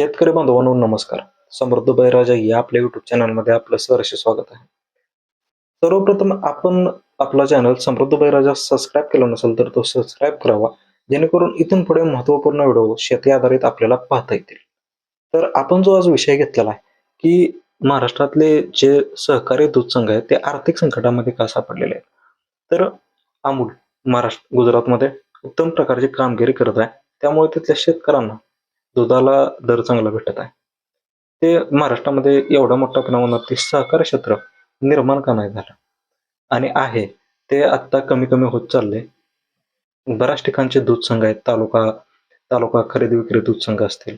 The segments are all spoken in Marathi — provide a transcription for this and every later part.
शेतकरी बांधवांनो नमस्कार. समृद्ध बैराजा या आपल्या युट्यूब चॅनलमध्ये आपलं सहर्ष स्वागत आहे. सर्वप्रथम आपण आपला चॅनल समृद्ध बैराजा सबस्क्राईब केला नसेल तर तो सबस्क्राईब करावा. जेणेकरून इथून पुढे महत्त्वपूर्ण व्हिडिओ शेती आधारित आपल्याला पाहता येतील. तर आपण जो आज विषय घेतलेला आहे की महाराष्ट्रातले जे सहकारी दूध संघ आहेत ते आर्थिक संकटामध्ये का सापडलेले आहेत? तर अमूल महाराष्ट्र गुजरातमध्ये उत्तम प्रकारची कामगिरी करत आहे. त्यामुळे तिथल्या शेतकऱ्यांना दुधाला दर चांगला भेटत आहे. ते महाराष्ट्रामध्ये एवढा मोठ्या प्रमाणात ते सहकार क्षेत्र निर्माण का नाही झालं? आणि आहे ते आत्ता कमी कमी होत चालले बऱ्याच ठिकाणचे दूध संघ आहेत तालुका तालुका खरेदी विक्री दूध संघ असतील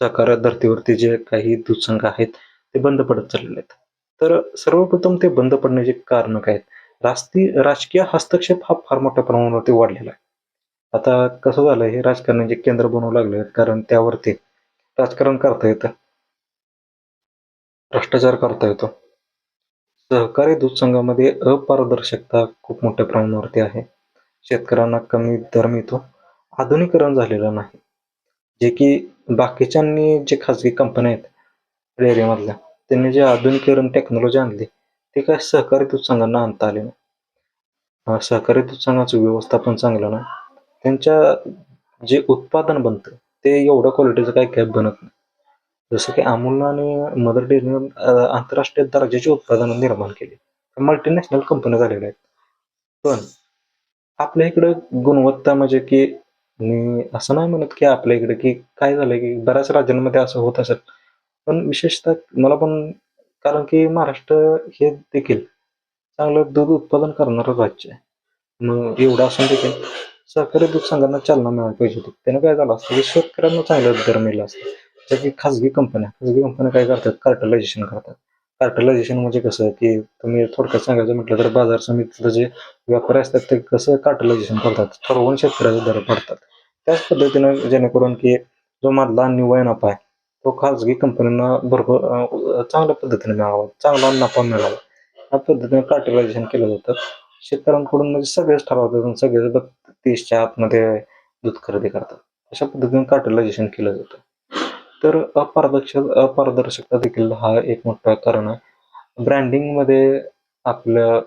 सहकार धर्तीवरती जे काही दूध संघ आहेत ते बंद पडत चाललेले आहेत. तर सर्वप्रथम ते बंद पडण्याचे कारण काय आहेत? राजकीय राजकीय हस्तक्षेप हा फार मोठ्या प्रमाणावरती वाढलेला आहे. आता कसं झालं हे राजकारणाचे केंद्र बनवू लागले कारण त्यावरती राजकारण करता येतं. भ्रष्टाचार करता येतो. सहकारी दूध संघामध्ये अपारदर्शकता खूप मोठ्या प्रमाणावरती आहे. शेतकऱ्यांना कमी दर मिळतो. आधुनिकरण झालेलं नाही. जे की बाकीच्यांनी जे खाजगी कंपन्या आहेत डेअरीमधल्या त्यांनी जे आधुनिकीकरण टेक्नॉलॉजी आणली ते काय सहकारी दूध संघांना आणता आले नाही. सहकारी दूध संघाचं व्यवस्थापन चांगलं नाही. त्यांच्या जे उत्पादन बनतं ते एवढं क्वालिटीचं काही गॅप बनत नाही. जसं की अमूलनं आणि मदर डेअरीनं आंतरराष्ट्रीय दर्जाची उत्पादनं निर्माण केली. मल्टीनॅशनल कंपन्या झालेल्या आहेत. पण आपल्या इकडं गुणवत्ता म्हणजे की मी असं नाही म्हणत की आपल्या इकडे की काय झालं की बऱ्याच राज्यांमध्ये असं होत असेल. पण विशेषतः मला पण कारण की महाराष्ट्र हे देखील चांगलं दूध उत्पादन करणारं राज्य आहे. मग एवढं असून देखील सहकारी दूध संघांना चालना मिळाली पाहिजे होती. त्यानं काय झालं असतं? की शेतकऱ्यांना चांगला दर मिळाला असतं जसं की खाजगी कंपन्या खाजगी कंपन्या काय करतात? कार्टलायझेशन करतात. कार्टलायझेशन म्हणजे कसं? की तुम्ही थोडक्यात सांगायचं म्हटलं तर बाजार समितीतलं जे व्यापारी असतात ते कसं कार्टलायझेशन करतात? ठरवून शेतकऱ्याचा दर पडतात त्याच पद्धतीनं जेणेकरून की जो मधला निव्वळ नफा आहे तो खाजगी कंपन्यांना भरपूर चांगल्या पद्धतीने मिळावा चांगला नफा मिळावा. या पद्धतीने कार्टलायझेशन केलं जातं. शेतकऱ्यांकडून म्हणजे सगळेच ठरवतात सगळेच बघ तीसच्या आतमध्ये दूध खरेदी करतात. अशा पद्धतीने कार्टलायझेशन केलं जातं. तर अपारदर्शक अपारदर्शकता देखील हा एक मोठा कारण आहे. ब्रँडिंगमध्ये आपल्या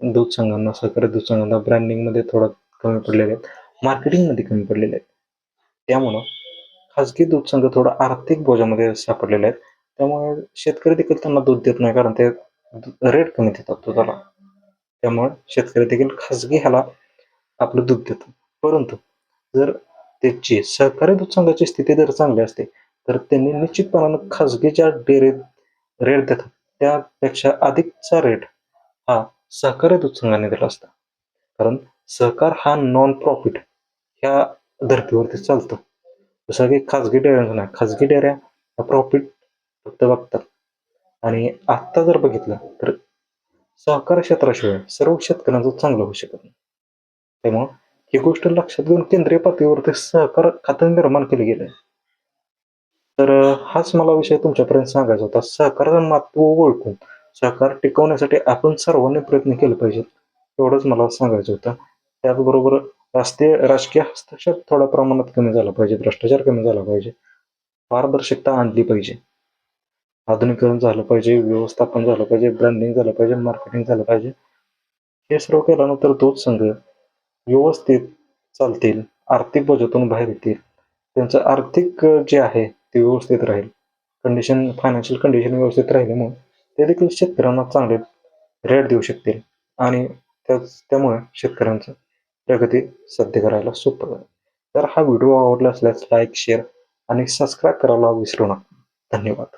दूध संघांना सहकारी दूध संघांना ब्रँडिंगमध्ये थोडा कमी पडलेले आहेत. मार्केटिंगमध्ये कमी पडलेले आहेत. त्यामुळं खाजगी दूध संघ थोडं आर्थिक बोजामध्ये सापडलेले आहेत. त्यामुळे शेतकरी देखील त्यांना दूध देत नाही कारण ते रेट कमी देतात दुधाला. त्यामुळे शेतकरी देखील खाजगी ह्याला आपलं दूध देतो परंतु जर त्याची सहकारी दूध संघाची स्थिती जर चांगली असते तर त्यांनी निश्चितपणानं खासगीच्या डेअरीत रेट देतात त्यापेक्षा अधिकचा रेट हा सहकारी दूध संघाने दिला असता. कारण सहकार हा नॉन प्रॉफिट ह्या धर्तीवरती चालतो. जसं की खाजगी डेअऱ्यांचं नाही खाजगी डेअऱ्या प्रॉफिट फक्त बघतात. आणि आत्ता जर बघितलं तर सहकार क्षेत्राशिवाय सर्व शेतकऱ्यांचं चांगलं होऊ शकत नाही. त्यामुळं ही गोष्ट लक्षात घेऊन केंद्रीय पातळीवरती सहकार खातं निर्माण केले गेले. तर हाच मला विषय तुमच्यापर्यंत सांगायचा होता. सहकाराचं महत्त्व ओळखून सहकार टिकवण्यासाठी आपण सर्वांनी प्रयत्न केले पाहिजेत एवढंच मला सांगायचं होतं. त्याचबरोबर राष्ट्रीय राजकीय हस्तक्षेप थोड्या प्रमाणात कमी झाला पाहिजे भ्रष्टाचार कमी झाला पाहिजे. पारदर्शकता आणली पाहिजे. आधुनिकरण झालं पाहिजे व्यवस्थापन झालं पाहिजे ब्रँडिंग झालं पाहिजे मार्केटिंग झालं पाहिजे. हे सर्व केल्यानंतर तोच संघ व्यवस्थित चालतील आर्थिक बजेटून बाहेर येतील. त्यांचं आर्थिक जे आहे ते व्यवस्थित राहील. कंडिशन फायनान्शियल कंडिशन व्यवस्थित राहिल्यामुळे ते देखील शेतकऱ्यांना चांगले रेट देऊ शकतील. आणि त्याच त्यामुळे शेतकऱ्यांचं प्रगती साध्य करायला सोपं जाईल. तर हा व्हिडिओ आवडला असल्यास लाईक शेअर आणि सबस्क्राईब करायला विसरू नका. धन्यवाद.